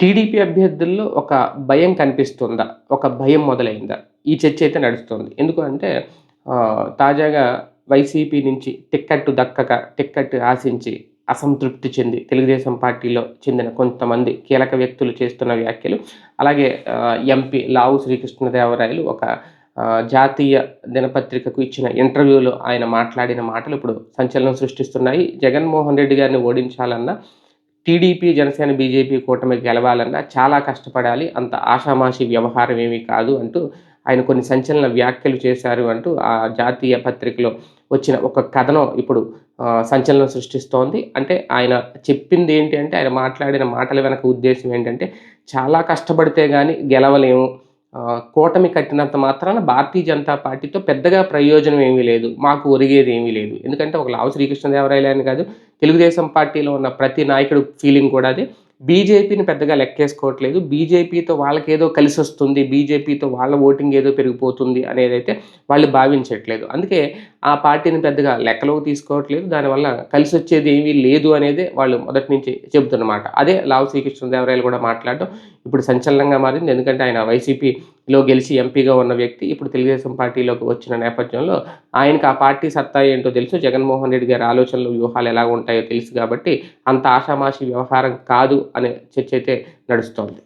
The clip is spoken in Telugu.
టీడీపీ అభ్యర్థుల్లో ఒక భయం కనిపిస్తుందా? ఒక భయం మొదలైందా? ఈ చర్చ అయితే నడుస్తుంది. ఎందుకంటే తాజాగా వైసీపీ నుంచి టిక్కెట్టు దక్కక టిక్కెట్ ఆశించి అసంతృప్తి చెంది తెలుగుదేశం పార్టీలో చెందిన కొంతమంది కీలక వ్యక్తులు చేస్తున్న వ్యాఖ్యలు అలాగే ఎంపీ లావు శ్రీకృష్ణదేవరాయలు ఒక జాతీయ దినపత్రికకు ఇచ్చిన ఇంటర్వ్యూలో ఆయన మాట్లాడిన మాటలు ఇప్పుడు సంచలనం సృష్టిస్తున్నాయి. జగన్మోహన్ రెడ్డి గారిని ఓడించాలన్నా టీడీపీ జనసేన బీజేపీ కూటమి గెలవాలన్నా చాలా కష్టపడాలి. అంత ఆషామాషి వ్యవహారం ఏమీ కాదు అంటూ ఆయన కొన్ని సంచలన వ్యాఖ్యలు చేశారు అంటూ ఆ జాతీయ పత్రికలో వచ్చిన ఒక కథనం ఇప్పుడు సంచలనం సృష్టిస్తోంది. అంటే ఆయన చెప్పింది ఏంటి అంటే ఆయన మాట్లాడిన మాటల వెనక ఉద్దేశం ఏంటంటే చాలా కష్టపడితే కానీ గెలవలేము. కూటమి కట్టినంత మాత్రాన భారతీయ జనతా పార్టీతో పెద్దగా ప్రయోజనం ఏమీ లేదు మాకు ఒరిగేది ఏమీ లేదు. ఎందుకంటే ఒక లావు శ్రీకృష్ణదేవరాయలు అని కాదు తెలుగుదేశం పార్టీలో ఉన్న ప్రతి నాయకుడు ఫీలింగ్ కూడా అది. బీజేపీని పెద్దగా లెక్కేసుకోవట్లేదు. బీజేపీతో వాళ్ళకేదో కలిసి వస్తుంది బీజేపీతో వాళ్ళ ఓటింగ్ ఏదో పెరిగిపోతుంది అనేది అయితే వాళ్ళు భావించట్లేదు. అందుకే ఆ పార్టీని పెద్దగా లెక్కలోకి తీసుకోవట్లేదు. దానివల్ల కలిసి వచ్చేది ఏమీ లేదు అనేది వాళ్ళు మొదటి నుంచి చెబుతున్నమాట. అదే లావు శ్రీకృష్ణదేవరాయలు కూడా మాట్లాడడం ఇప్పుడు సంచలనంగా మారింది. ఎందుకంటే ఆయన వైసీపీ లో గెలిచి ఎంపీగా ఉన్న వ్యక్తి ఇప్పుడు తెలుగుదేశం పార్టీలోకి వచ్చిన నేపథ్యంలో ఆయనకు ఆ పార్టీ సత్తా ఏంటో తెలుసు. జగన్మోహన్ రెడ్డి గారి ఆలోచనలు వ్యూహాలు ఎలా ఉంటాయో తెలుసు కాబట్టి అంత ఆషామాషి వ్యవహారం కాదు అనే చర్చ అయితే నడుస్తోంది.